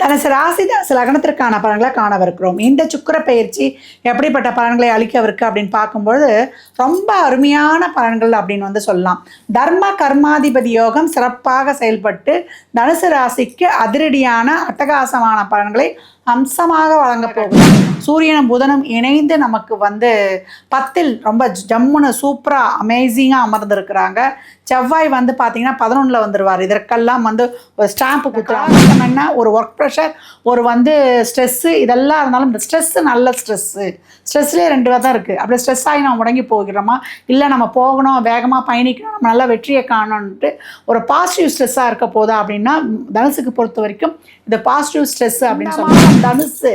தனுசு ராசி தனசு லக்னத்திற்கான பலன்களை காணவிருக்கிறோம். இந்த சுக்கிர பயிற்சி எப்படிப்பட்ட பலன்களை அளிக்கவிருக்கு அப்படின்னு பார்க்கும்பொழுது ரொம்ப அருமையான பலன்கள் அப்படின்னு வந்து சொல்லலாம். தர்ம கர்மாதிபதி யோகம் சிறப்பாக செயல்பட்டு தனுசு ராசிக்கு அதிரடியான அட்டகாசமான பலன்களை அம்சமாக வழங்க போகுது சூரியனும் புதனும் இணைந்து நமக்கு வந்து பத்தில் ரொம்ப ஜம்முன்னு சூப்பராக அமேசிங்காக அமர்ந்திருக்கிறாங்க. செவ்வாய் வந்து பார்த்தீங்கன்னா பதினொன்றில் வந்துடுவார் இதற்கெல்லாம் வந்து ஒரு ஸ்டாம்ப்பு குத்துறாங்க என்ன ஒரு ஒர்க் ப்ரெஷர் ஒரு வந்து ஸ்ட்ரெஸ்ஸு இதெல்லாம் இருந்தாலும் இந்த ஸ்ட்ரெஸ்ஸு நல்ல ஸ்ட்ரெஸ்ஸு ஸ்ட்ரெஸ்லேயே ரெண்டு தான் இருக்குது அப்படி ஸ்ட்ரெஸ் ஆகி நம்ம முடங்கி போகிறோமா? இல்லை நம்ம போகணும் வேகமாக பயணிக்கணும் நம்ம நல்ல வெற்றியை காணணுன்ட்டு ஒரு பாசிட்டிவ் ஸ்ட்ரெஸ்ஸாக இருக்க போதா அப்படின்னா தனுசுக்கு பொறுத்த வரைக்கும் இது பாசிட்டிவ் ஸ்ட்ரெஸ் அப்படின்னு சொல்லலாம் தனுசு.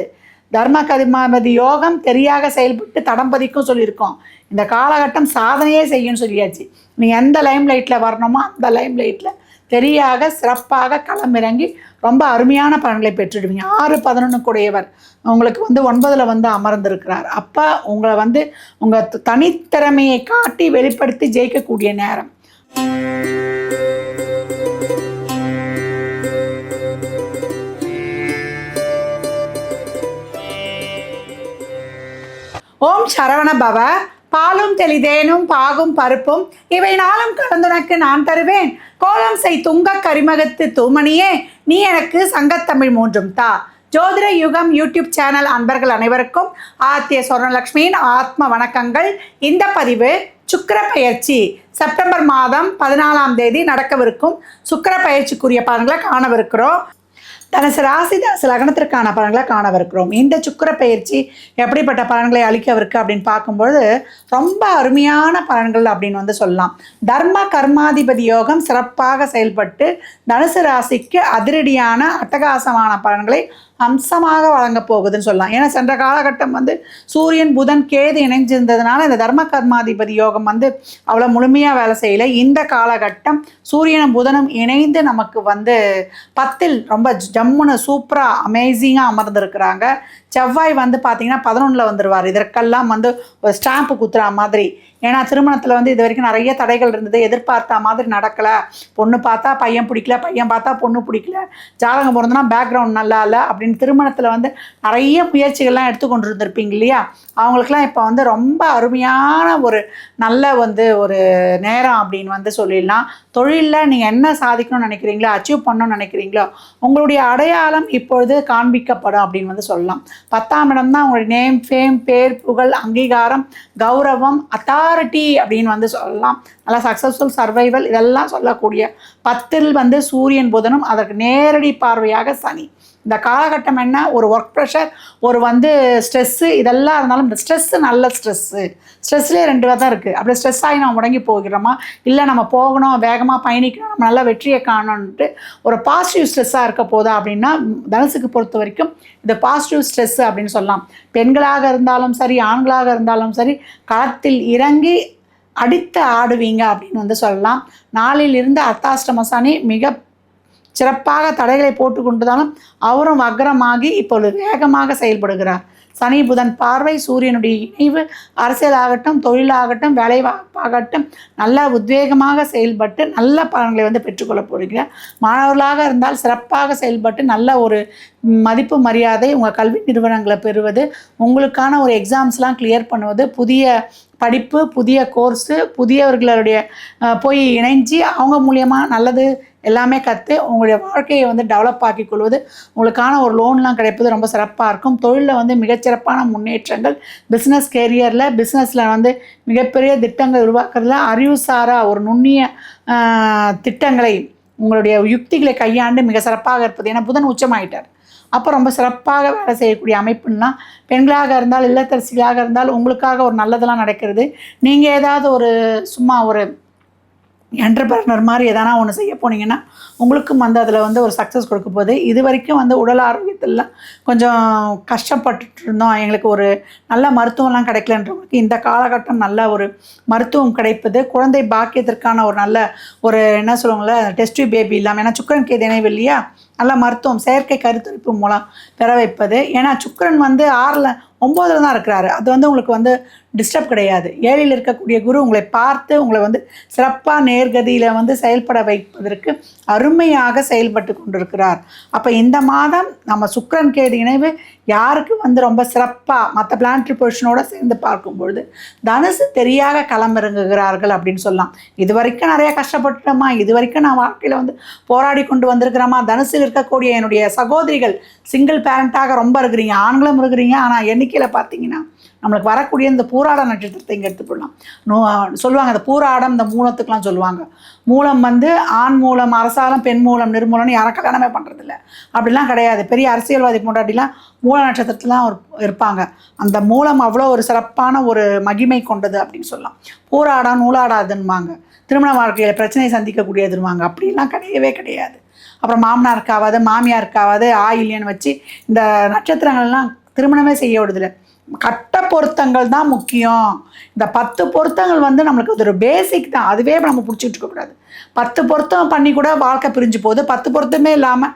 தர்ம கதிமாபதி யோகம் தெரியாக செயல்பட்டு தடம்பதிக்கும் சொல்லியிருக்கோம். இந்த காலகட்டம் சாதனையே செய்யும்னு சொல்லியாச்சு. நீ எந்த லைம் லைட்டில் வரணுமோ அந்த லைம் லைட்டில் தெரியாக சிறப்பாக களமிறங்கி ரொம்ப அருமையான பலன்களை பெற்றுடுவீங்க. ஆறு பதினொன்று கூடையவர் உங்களுக்கு வந்து ஒன்பதில் வந்து அமர்ந்திருக்கிறார். அப்போ உங்களை வந்து உங்கள் தனித்திறமையை காட்டி வெளிப்படுத்தி ஜெயிக்கக்கூடிய நேரம். ஓம் சரவண பவ. பாலும் தெளிதேனும் பாகும் பருப்பும் இவை நாளும் கலந்துனக்கு நான் தருவேன். கோலம் செய் துங்க கரிமகத்து தூமணியே நீ எனக்கு சங்கத்தமிழ் மூன்றும் தா. ஜோதிட யுகம் யூடியூப் சேனல் அன்பர்கள் அனைவருக்கும் ஆத்திய சொர்ணலக்ஷ்மியின் ஆத்ம வணக்கங்கள். இந்த பதிவு சுக்கர பயிற்சி. செப்டம்பர் மாதம் பதினாலாம் தேதி நடக்கவிருக்கும். சுக்கர பயிற்சிக்குரிய பலன்களை காணவிருக்கிறோம். தனுசு ராசி தனுசு லக்னத்திற்கான பலன்களை காணவிருக்கிறோம். இந்த சுக்கிர பயிற்சி எப்படிப்பட்ட பலன்களை அளிக்கவிருக்கு அப்படின்னு பார்க்கும்பொழுது ரொம்ப அருமையான பலன்கள் அப்படின்னு வந்து சொல்லலாம். தர்ம கர்மாதிபதி யோகம் சிறப்பாக செயல்பட்டு தனுசு ராசிக்கு அதிரடியான அட்டகாசமான பலன்களை அம்சமாக வழங்க போகுதுன்னு சொல்லலாம். ஏன்னா சென்ற காலகட்டம் வந்து சூரியன் புதன் கேது இணைஞ்சிருந்ததுனால இந்த தர்ம கர்மாதிபதி யோகம் வந்து அவ்வளோ முழுமையாக வேலை செய்யலை. இந்த காலகட்டம் சூரியனும் புதனும் இணைந்து நமக்கு வந்து பத்தில் ரொம்ப ஜம்முன்னு சூப்பராக அமேசிங்காக அமர்ந்திருக்கிறாங்க. செவ்வாய் வந்து பார்த்தீங்கன்னா பதினொன்றில் வந்துடுவார் இதற்கெல்லாம் வந்து ஒரு ஸ்டாம்ப்பு குத்துறா மாதிரி ஏன்னா திருமணத்தில் வந்து இது வரைக்கும் நிறைய தடைகள் இருந்தது. எதிர்பார்த்த மாதிரி நடக்கலை. பொண்ணு பார்த்தா பையன் பிடிக்கல பையன் பார்த்தா பொண்ணு பிடிக்கல. ஜாதகம் பிறந்தனா பேக்ரவுண்ட் நல்லா இல்லை அப்படின்னு திருமணத்தில் வந்து நிறைய முயற்சிகள்லாம் எடுத்துக்கொண்டு இருந்திருப்பீங்க இல்லையா? அவங்களுக்குலாம் இப்போ வந்து ரொம்ப அருமையான ஒரு நல்ல வந்து ஒரு நேரம் அப்படின்னு வந்து சொல்லிடலாம். தொழிலில் நீங்கள் என்ன சாதிக்கணும்னு நினைக்கிறீங்களோ அச்சீவ் பண்ணணும்னு நினைக்கிறீங்களோ உங்களுடைய அடையாளம் இப்பொழுது காண்பிக்கப்படும் அப்படின்னு வந்து சொல்லலாம். பத்தாம் இடம் தான் உங்களுடைய நேம் ஃபேம் பேர் புகழ் அங்கீகாரம் கௌரவம் அத்தாரிட்டி அப்படின்னு வந்து சொல்லலாம். நல்லா சக்ஸஸ்ஃபுல் சர்வைவல் இதெல்லாம் சொல்லக்கூடிய பத்தில் வந்து சூரியன் புதனும் அதற்கு நேரடி பார்வையாக சனி. இந்த காலகட்டம் என்ன? ஒரு ஒர்க் ப்ரெஷர் ஒரு வந்து ஸ்ட்ரெஸ்ஸு இதெல்லாம் இருந்தாலும் இந்த ஸ்ட்ரெஸ்ஸு நல்ல ஸ்ட்ரெஸ்ஸு ஸ்ட்ரெஸ்லேயே ரெண்டு தான் இருக்குது அப்படி ஸ்ட்ரெஸ் ஆகி நம்ம முடங்கி போகிறோமா? இல்லை நம்ம போகணும் வேகமாக பயணிக்கணும் நம்ம நல்ல வெற்றியை காணணுன்ட்டு ஒரு பாசிட்டிவ் ஸ்ட்ரெஸ்ஸாக இருக்க போதா அப்படின்னா தனுசுக்கு பொறுத்த வரைக்கும் இந்த பாசிட்டிவ் ஸ்ட்ரெஸ்ஸு அப்படின்னு சொல்லலாம். பெண்களாக இருந்தாலும் சரி ஆண்களாக இருந்தாலும் சரி களத்தில் இறங்கி அடித்து ஆடுவீங்க அப்படின்னு வந்து சொல்லலாம். நாளில் இருந்து அர்த்தாஷ்டம சனி மிக சிறப்பாக தடைகளை போட்டு கொண்டுதாலும் அவரும் வக்ரமாகி இப்பொழுது வேகமாக செயல்படுகிறார். சனி புதன் பார்வை சூரியனுடைய இணைவு அரசியலாகட்டும் தொழிலாகட்டும் வேலைவாய்ப்பாகட்டும் நல்ல உத்வேகமாக செயல்பட்டு நல்ல பலன்களை வந்து பெற்றுக்கொள்ள போகிறீங்க மாணவர்களாக இருந்தால் சிறப்பாக செயல்பட்டு நல்ல ஒரு மதிப்பு மரியாதை உங்கள் கல்வி நிறுவனங்களை பெறுவது உங்களுக்கான ஒரு எக்ஸாம்ஸ்லாம் கிளியர் பண்ணுவது புதிய படிப்பு புதிய கோர்ஸு புதியவர்களுடைய போய் இணைஞ்சு அவங்க மூலியமாக நல்லது எல்லாமே கற்று உங்களுடைய வாழ்க்கையை வந்து டெவலப் ஆக்கி கொள்வது. உங்களுக்கான ஒரு லோன்லாம் கிடைப்பது ரொம்ப சிறப்பாக இருக்கும். தொழிலில் வந்து மிகச்சிறப்பான முன்னேற்றங்கள். பிஸ்னஸ் கேரியரில் பிஸ்னஸில் வந்து மிகப்பெரிய திட்டங்கள் உருவாக்குறதுல அறிவுசாரா ஒரு நுண்ணிய திட்டங்களை உங்களுடைய யுக்திகளை கையாண்டு மிக சிறப்பாக இருப்பது. ஏன்னா புதன் உச்சமாயிட்டார். அப்போ ரொம்ப சிறப்பாக வேலை செய்யக்கூடிய அமைப்புன்னா பெண்களாக இருந்தால் இல்லத்தரசிகளாக இருந்தால் உங்களுக்காக ஒரு நல்லதெல்லாம் நடக்கிறது. நீங்கள் ஏதாவது ஒரு சும்மா ஒரு என்டர்பிரனர் மாதிரி எதனா ஒன்று செய்ய போனீங்கன்னா உங்களுக்கும் வந்து அதில் வந்து ஒரு சக்ஸஸ் கொடுக்க போகுது. இது வரைக்கும் வந்து உடல் ஆரோக்கியத்தில் கொஞ்சம் கஷ்டப்பட்டுட்டு இருந்தோம். எங்களுக்கு ஒரு நல்ல மருத்துவம்லாம் கிடைக்கலன்றவங்களுக்கு இந்த காலகட்டம் நல்ல ஒரு மருத்துவம் கிடைப்பது. குழந்தை பாக்கியத்திற்கான ஒரு நல்ல ஒரு என்ன சொல்லுவாங்களே டெஸ்ட் பேபி இல்லாமல் ஏன்னா சுக்கரன் கேது இணைவு இல்லையா? நல்ல மருத்துவம் செயற்கை கருத்தரிப்பு மூலம் பெற வைப்பது. ஏன்னா சுக்கரன் வந்து ஆறில் ஒம்போதில் தான் இருக்கிறாரு. அது வந்து உங்களுக்கு வந்து டிஸ்டர்ப் கிடையாது. ஏழில் இருக்கக்கூடிய குரு உங்களை பார்த்து உங்களை வந்து சிறப்பாக நேர்கதியில் வந்து செயல்பட வைப்பதற்கு அருமையாக செயல்பட்டு கொண்டிருக்கிறார். அப்போ இந்த மாதம் நம்ம சுக்கரன் கேது இணைவு யாருக்கு வந்து ரொம்ப சிறப்பாக மற்ற பிளானட்ரி பொசிஷனோடு சேர்ந்து பார்க்கும்பொழுது தனுசு தெரியாக களமிறங்குகிறார்கள் அப்படின்னு சொல்லலாம். இது வரைக்கும் நிறைய கஷ்டப்பட்டுட்டோமா? இது வரைக்கும் நான் வாழ்க்கையில் வந்து போராடி கொண்டு வந்திருக்கிறோமா? தனுசில் இருக்கக்கூடிய என்னுடைய சகோதரிகள் சிங்கிள் பேரண்ட்டாக ரொம்ப இருக்கிறீங்க. ஆண்களும் இருக்கிறீங்க. ஆனால் எண்ணிக்கையில் பார்த்தீங்கன்னா நம்மளுக்கு வரக்கூடிய இந்த பூராட நட்சத்திரத்தை இங்கே எடுத்துக்கொள்ளலாம் நோ சொல்லுவாங்க இந்த பூராடம் இந்த மூலத்துக்கெலாம் சொல்லுவாங்க. மூலம் வந்து ஆண் மூலம் அரசாலம் பெண் மூலம் நிர்மூலம்னு யாரும் கல்யாணமே பண்ணுறதில்ல அப்படிலாம் கிடையாது. பெரிய அரசியல்வாதி போட்டாட்டிலாம் மூல நட்சத்திரத்துலாம் ஒரு இருப்பாங்க. அந்த மூலம் அவ்வளோ ஒரு சிறப்பான ஒரு மகிமை கொண்டது அப்படின்னு சொல்லலாம். போராடா நூலாடாதுன்னுவாங்க. திருமண வாழ்க்கையில் பிரச்சனையை சந்திக்கக்கூடியதுன்னுவாங்க. அப்படிலாம் கிடையவே கிடையாது. அப்புறம் மாமனாருக்காவது மாமியாருக்காவது ஆயில்யன்னு வச்சு இந்த நட்சத்திரங்கள்லாம் திருமணமே செய்ய விடுதில்லை. கட்ட பொருத்தங்கள் தான் முக்கியம். இந்த பத்து பொருத்தங்கள் வந்து நம்மளுக்கு அது ஒரு பேசிக் தான். அதுவே நம்ம பிடிச்சிட்டு இருக்கக்கூடாது பத்து பொருத்தம் பண்ணி கூட வாழ்க்கை பிரிஞ்சு போகுது. பத்து பொருத்தமே இல்லாமல்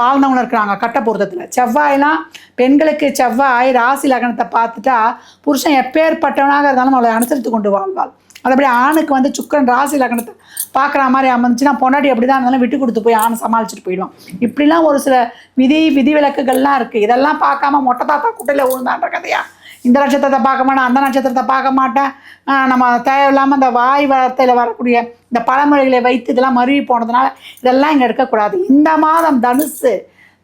வாழ்ந்தவங்க இருக்கிறாங்க கட்ட பொருத்தத்தில். செவ்வாயெல்லாம் பெண்களுக்கு செவ்வாய் ராசி லக்னத்தை பார்த்துட்டா புருஷன் எப்பேற்பட்டவனாக இருந்தாலும் அவளை அனுசரித்து கொண்டு வாழ்வாள். மற்றபடி ஆணுக்கு வந்து சுக்கரன் ராசி லக்னத்தை பார்க்குற மாதிரி அமைஞ்சுன்னா பொன்னாடி அப்படி தான் இருந்தாலும் விட்டு கொடுத்து போய் ஆணை சமாளிச்சுட்டு போயிடுவான். இப்படிலாம் ஒரு சில விதி விதிவிலக்குகள்லாம் இருக்குது இதெல்லாம் பார்க்காம மொட்டை தாத்தா குட்டையில் விழுந்தான்ற கதையா? இந்த நட்சத்திரத்தை பார்க்க மாட்டேன் அந்த நட்சத்திரத்தை பார்க்க மாட்டேன். நம்ம தேவையில்லாமல் இந்த வாய் வார்த்தையில் வரக்கூடிய இந்த பழமொழிகளை வைத்து இதெல்லாம் மருவி போனதுனால இதெல்லாம் இங்கே எடுக்கக்கூடாது. இந்த மாதம் தனுசு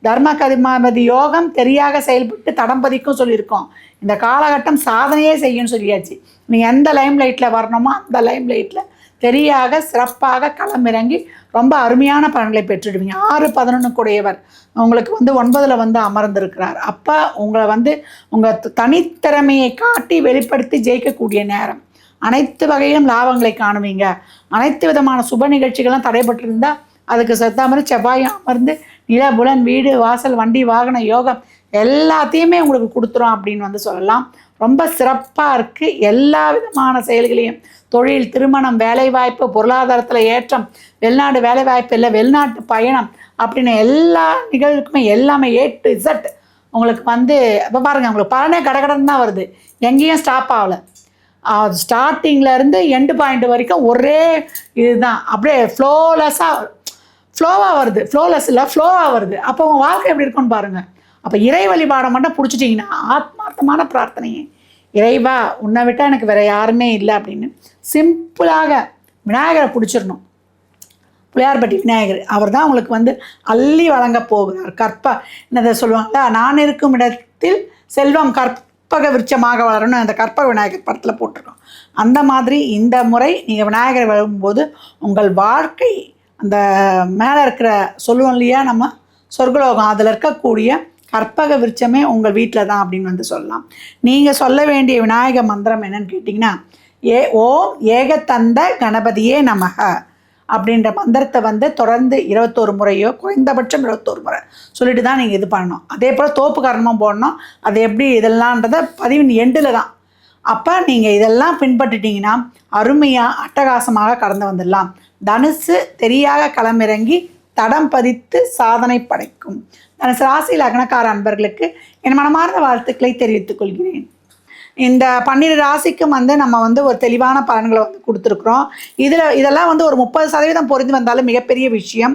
தர்ம கதிமாபதி யோகம் தெரியாக செயல்பட்டு தடம் பதிக்கும் சொல்லியிருக்கோம். இந்த காலகட்டம் சாதனையே செய்யும்னு சொல்லியாச்சு. நீங்கள் எந்த லைம் லைட்டில் வரணுமோ அந்த லைம் லைட்டில் தெரியாக சிறப்பாக களமிறங்கி ரொம்ப அருமையான பலன்களை பெற்றுடுவீங்க. ஆறு பதினொன்று கூடையவர் உங்களுக்கு வந்து ஒன்பதில் வந்து அமர்ந்திருக்கிறார். அப்போ உங்களை வந்து உங்கள் தனித்திறமையை காட்டி வெளிப்படுத்தி ஜெயிக்கக்கூடிய நேரம். அனைத்து வகையிலும் லாபங்களை காணுவீங்க. அனைத்து விதமான சுப நிகழ்ச்சிகளும் தடைபட்டிருந்தால் அதுக்கு செத்த மாதிரி செவ்வாயும் அமர்ந்து நில புலன் வீடு வாசல் வண்டி வாகன யோகம் எல்லாத்தையுமே உங்களுக்கு கொடுத்துரும் அப்படின்னு வந்து சொல்லலாம். ரொம்ப சிறப்பாக இருக்குது எல்லா விதமான செயல்களையும். தொழில் திருமணம் வேலைவாய்ப்பு பொருளாதாரத்தில் ஏற்றம் வெளிநாடு வேலைவாய்ப்பு இல்லை வெளிநாட்டு பயணம் அப்படின்னு எல்லா நிகழ்வுக்குமே எல்லாமே ஏ டு இசட் உங்களுக்கு வந்து இப்போ பாருங்கள் உங்களுக்கு பலனே கடகடன் தான் வருது. எங்கேயும் ஸ்டாப் ஆகலை. ஸ்டார்டிங்கில் இருந்து எண்டு பாயிண்ட் வரைக்கும் ஒரே இதுதான். அப்படியே ஃப்ளோலெஸ்ஸாக ஃப்ளோவாக வருது. ஃப்ளோலெஸ் இல்லை ஃப்ளோவாக வருது. அப்போ உங்கள் வாழ்க்கை எப்படி இருக்கும்னு பாருங்கள் அப்போ இறை வழிபாடை மட்டும் பிடிச்சிட்டிங்கன்னா ஆத்மார்த்தமான பிரார்த்தனையே. இறைவா உன்னை விட்டால் எனக்கு வேறு யாருமே இல்லை அப்படின்னு சிம்பிளாக விநாயகரை பிடிச்சிடணும். பிள்ளையார்பட்டி விநாயகர் அவர் தான் உங்களுக்கு வந்து அள்ளி வழங்க போகிறார். கற்ப என்னதை சொல்லுவாங்க நான் இருக்கும் இடத்தில் செல்வம் கற்பக விருட்சமாக வளரணும். அந்த கற்பக விநாயகர் படத்தில் போட்டிருக்கோம். அந்த மாதிரி இந்த முறை நீங்கள் விநாயகரை வரும்போது உங்கள் வாழ்க்கை அந்த மேலே இருக்கிற சொல்லுவோம் இல்லையா நம்ம சொர்க்கலோகம் அதில் இருக்கக்கூடிய கற்பக விருட்சமே உங்கள் வீட்டில் தான் அப்படின்னு வந்து சொல்லலாம். நீங்கள் சொல்ல வேண்டிய விநாயக மந்திரம் என்னன்னு கேட்டிங்கன்னா ஏ ஓம் ஏகத்தந்த கணபதியே நமக அப்படின்ற மந்திரத்தை வந்து தொடர்ந்து இருபத்தோரு முறையோ குறைந்தபட்சம் இருபத்தோரு முறை சொல்லிட்டு தான் நீங்கள் இது பண்ணணும். அதே போல் தோப்பு கர்மம் போடணும். அது எப்படி இதெல்லாம்ன்றத பதிவின் எண்டில் தான். அப்போ நீங்கள் இதெல்லாம் பின்பற்றிட்டீங்கன்னா அருமையாக அட்டகாசமாக கடந்து வந்துடலாம். தனுசு தெரியாக களமிறங்கி தடம் பதித்து சாதனை படைக்கும். தனுசு ராசி லக்னக்கார அன்பர்களுக்கு என் மனமார்ந்த வாழ்த்துக்களை தெரிவித்துக் கொள்கிறேன். இந்த பன்னிரு ராசிக்கும் வந்து நம்ம வந்து ஒரு தெளிவான பலன்களை வந்து கொடுத்துருக்குறோம். இதில் இதெல்லாம் வந்து ஒரு முப்பது சதவீதம் பொருந்து வந்தாலும் மிகப்பெரிய விஷயம்.